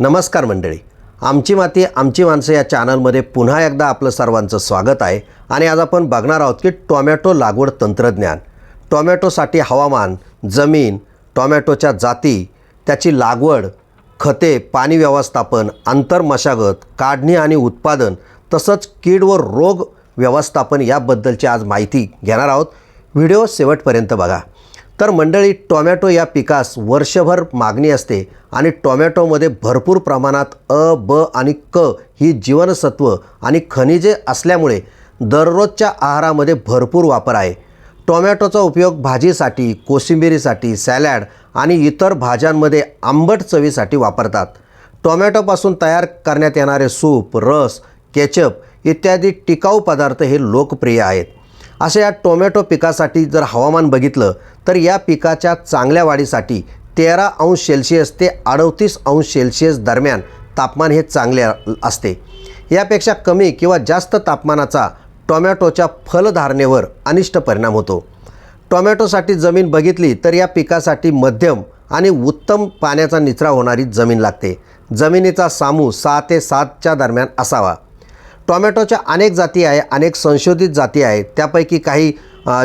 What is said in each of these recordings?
नमस्कार मंडळी. आमची माती आमची माणसं या चॅनलमध्ये पुन्हा एकदा आपलं सर्वांचं स्वागत आहे आणि आज आपण बघणार आहोत की टोमॅटो लागवड तंत्रज्ञान. टोमॅटोसाठी हवामान जमीन टोमॅटोच्या जाती त्याची लागवड खते पाणी व्यवस्थापन आंतर मशागत काढणी आणि उत्पादन तसंच कीड व रोग व्यवस्थापन याबद्दलची आज माहिती घेणार आहोत. व्हिडिओ शेवटपर्यंत बघा. तर मंडळी टोमॅटो या पिकास वर्षभर मागणी असते आणि टोमॅटोमध्ये भरपूर प्रमाणात अ ब आणि क ही जीवनसत्व आणि खनिजे असल्यामुळे दररोजच्या आहारामध्ये भरपूर वापर आहे. टोमॅटोचा उपयोग भाजीसाठी कोशिंबिरीसाठी सॅलॅड आणि इतर भाज्यांमध्ये आंबट चवीसाठी वापरतात. टोमॅटोपासून तयार करण्यात येणारे सूप रस केचप इत्यादी टिकाऊ पदार्थ हे लोकप्रिय आहेत. अशा या टोमॅटो पिकासाठी जर हवामान बघितलं तर या पिकाच्या चांगल्या वाढीसाठी तेरा अंश सेल्सिअस ते अडतीस अंश सेल्सिअस दरम्यान तापमान हे चांगले असते. यापेक्षा कमी किंवा जास्त तापमानाचा टोमॅटोच्या फलधारणेवर अनिष्ट परिणाम होतो. टोमॅटोसाठी जमीन बघितली तर या पिकासाठी मध्यम आणि उत्तम पाण्याचा निचरा होणारी जमीन लागते. जमिनीचा सामू सहा ते सातच्या दरम्यान असावा. टोमॅटोच्या अनेक जाती आहे अनेक संशोधित जाती आहेत त्यापैकी काही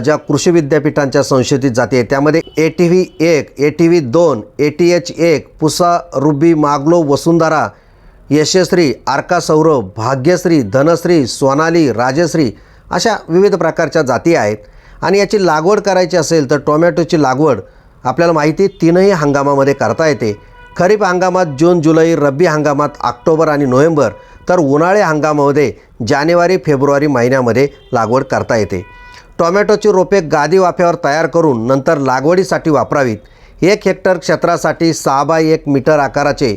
ज्या कृषी विद्यापीठांच्या संशोधित जाती आहेत त्यामध्ये ए टी व्ही एक ए टी व्ही दोन ए टी एच एक पुसा रुबी मागलो वसुंधरा यशश्री आर्का सौरभ भाग्यश्री धनश्री सोनाली राजश्री अशा विविध प्रकारच्या जाती आहेत. आणि याची लागवड करायची असेल तर टोमॅटोची लागवड आपल्याला माहिती तीनही हंगामामध्ये करता येते. खरीप हंगामात जून जुलै रब्बी हंगामात ऑक्टोबर आणि नोव्हेंबर. तर उन्हाळी हंगामामध्ये जानेवारी फेब्रुवारी महिन्यामध्ये लागवड करता येते. टोमॅटोची रोपे गादी वाफ्यावर तयार करून नंतर लागवडीसाठी वापरावीत. एक हेक्टर क्षेत्रासाठी सहा बाय एक मीटर आकाराचे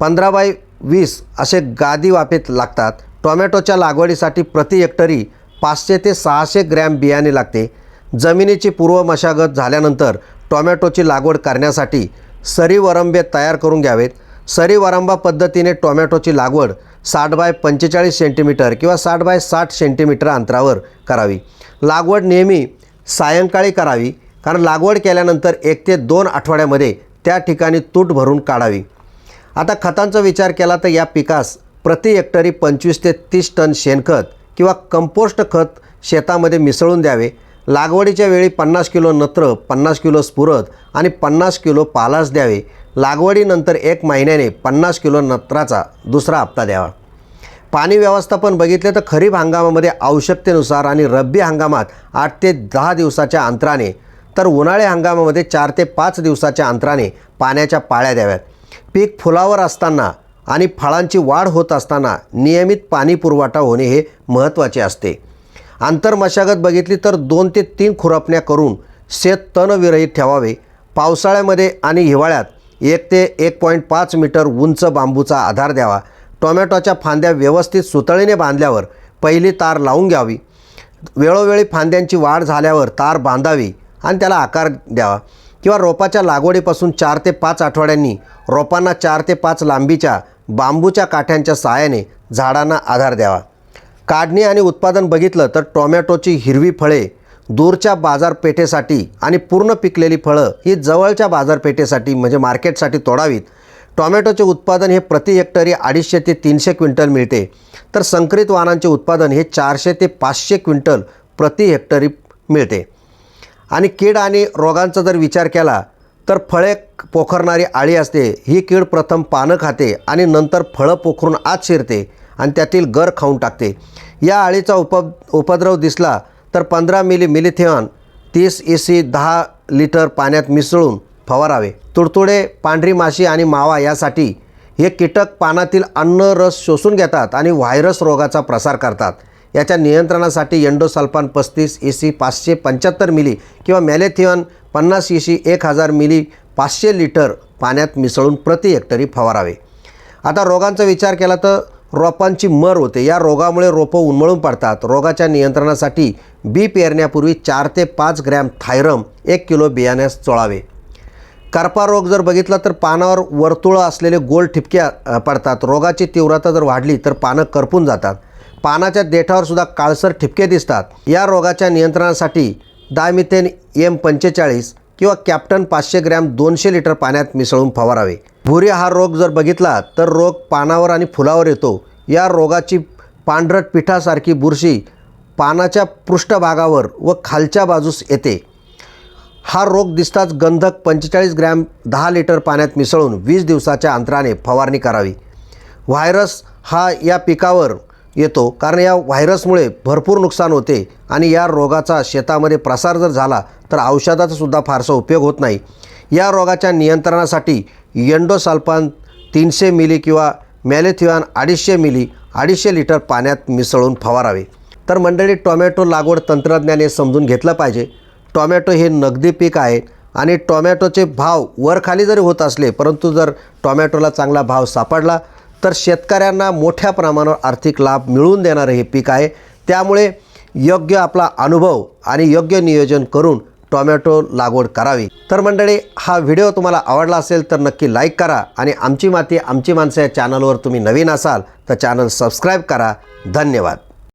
पंधरा बाय वीस असे गादी वाफेत लागतात. टोमॅटोच्या लागवडीसाठी प्रति हेक्टरी पाचशे ते सहाशे ग्रॅम बियाणे लागते. जमिनीची पूर्व मशागत झाल्यानंतर टोमॅटोची लागवड करण्यासाठी सरी वरंबे तयार करून घ्यावेत. सरीवारंबा पद्धतीने टोमॅटोची लागवड साठ बाय पंचेचाळीस सेंटीमीटर किंवा साठ बाय साठ सेंटीमीटर अंतरावर करावी. लागवड नेहमी सायंकाळी करावी कारण लागवड केल्यानंतर एक ते दोन आठवड्यामध्ये त्या ठिकाणी तूट भरून काढावी. आता खतांचा विचार केला तर या पिकास प्रति हेक्टरी पंचवीस ते तीस टन शेणखत किंवा कंपोस्ट खत शेतामध्ये मिसळून द्यावे. लागवडीच्या वेळी पन्नास किलो नत्र पन्नास किलो स्फुरद आणि पन्नास किलो पालास द्यावे. लागवडीनंतर एक महिन्याने पन्नास किलो नत्राचा दुसरा हप्ता द्यावा. पाणी व्यवस्थापन बघितले तर खरीप हंगामामध्ये आवश्यकतेनुसार आणि रब्बी हंगामात आठ ते दहा दिवसाच्या अंतराने तर उन्हाळी हंगामामध्ये चार ते पाच दिवसाच्या अंतराने पाण्याच्या पाळ्या द्याव्यात. पीक फुलावर असताना आणि फळांची वाढ होत असताना नियमित पाणी पुरवठा होणे हे महत्त्वाचे असते. आंतरमशागत बघितली तर दोन ते तीन खुरपण्या करून शेत तणविरहित ठेवावे. पावसाळ्यामध्ये आणि हिवाळ्यात एक ते एक पॉईंट पाच मीटर उंच बांबूचा आधार द्यावा. टोमॅटोच्या फांद्या व्यवस्थित सुतळीने बांधल्यावर पहिली तार लावून घ्यावी. वेळोवेळी फांद्यांची वाढ झाल्यावर तार बांधावी आणि त्याला आकार द्यावा. किंवा रोपाच्या लागवडीपासून चार ते पाच आठवड्यांनी रोपांना चार ते पाच लांबीच्या बांबूच्या काठ्यांच्या सहाय्याने झाडांना आधार द्यावा. काढणी आणि उत्पादन बघितलं तर टोमॅटोची हिरवी फळे दूरच्या बाजारपेठेसाठी आणि पूर्ण पिकलेली फळं ही जवळच्या बाजारपेठेसाठी म्हणजे मार्केटसाठी तोडावीत. टोमॅटोचे उत्पादन हे प्रति हेक्टरी अडीचशे ते तीनशे क्विंटल मिळते. तर संकरित वाहनांचे उत्पादन हे चारशे ते पाचशे क्विंटल प्रति हेक्टरी मिळते. आणि कीड आणि रोगांचा जर विचार केला तर फळे पोखरणारी आळी असते. ही कीड प्रथम पानं खाते आणि नंतर फळं पोखरून आत शिरते आणि त्यातील गर खाऊन टाकते. या आळीचा उप उपद्रव दिसला तर पंधरा मिली मिलिथिऑन तीस ए सी दहा लिटर पाण्यात मिसळून फवारावे. तुडतुडे पांढरी माशी आणि मावा यासाठी हे कीटक पानातील अन्न रस शोषून घेतात आणि व्हायरस रोगाचा प्रसार करतात. याच्या नियंत्रणासाठी एंडोसल्फान पस्तीस ए सी पाचशे पंच्याहत्तर मिली किंवा मॅलेथिऑन पन्नास ए सी एक हजार मिली पाचशे लिटर पाण्यात मिसळून प्रति हेक्टरी फवारावे. आता रोगांचा विचार केला तर रोपांची मर होते. या रोगामुळे रोपं उन्मळून पडतात. रोगाच्या नियंत्रणासाठी बी पेरण्यापूर्वी चार ते पाच ग्रॅम थायरम एक किलो बियाण्यास चोळावे. करपा रोग जर बघितला तर पानावर वर्तुळं असलेले गोल ठिपक्या पडतात. रोगाची तीव्रता जर वाढली तर पानं करपून जातात. पानाच्या देठावर सुद्धा काळसर ठिपके दिसतात. या रोगाच्या नियंत्रणासाठी डायमिथेन एम पंचेचाळीस किंवा कॅप्टन पाचशे ग्रॅम दोनशे लिटर पाण्यात मिसळून फवारावे. भुरी हा रोग जर बघितला तर रोग पानावर आणि फुलावर येतो. या रोगाची पांढरट पिठासारखी बुरशी पानाच्या पृष्ठभागावर व खालच्या बाजूस येते. हा रोग दिसताच गंधक पंचेचाळीस ग्रॅम दहा लिटर पाण्यात मिसळून वीस दिवसाच्या अंतराने फवारणी करावी. व्हायरस हा या पिकावर येतो कारण या व्हायरसमुळे भरपूर नुकसान होते आणि या रोगाचा शेतामध्ये प्रसार जर झाला तर औषधाचासुद्धा फारसा उपयोग होत नाही. या रोगाच्या नियंत्रणासाठी एंडोसाल्फान तीनशे मिली किंवा मॅलेथिवान अडीचशे मिली अडीचशे लिटर पाण्यात मिसळून फवारावे. तर मंडळी टोमॅटो लागवड तंत्रज्ञान हे समजून घेतलं पाहिजे. टोमॅटो हे नगदी पीक आहे आणि टोमॅटोचे भाव वरखाली जरी होत असले परंतु जर टोमॅटोला चांगला भाव सापडला तर शेतकऱ्यांना मोठ्या प्रमाणावर आर्थिक लाभ मिळवून देणारं हे पीक आहे. त्यामुळे योग्य आपला अनुभव आणि योग्य नियोजन करून टॉमॅटो लागवड करावी. तर मंडळी हा व्हिडिओ तुम्हाला आवडला असेल तर नक्की लाईक करा आणि आमची माती आमची माणसं या चॅनलवर तुम्ही नवीन असाल तर चॅनल सबस्क्राईब करा. धन्यवाद.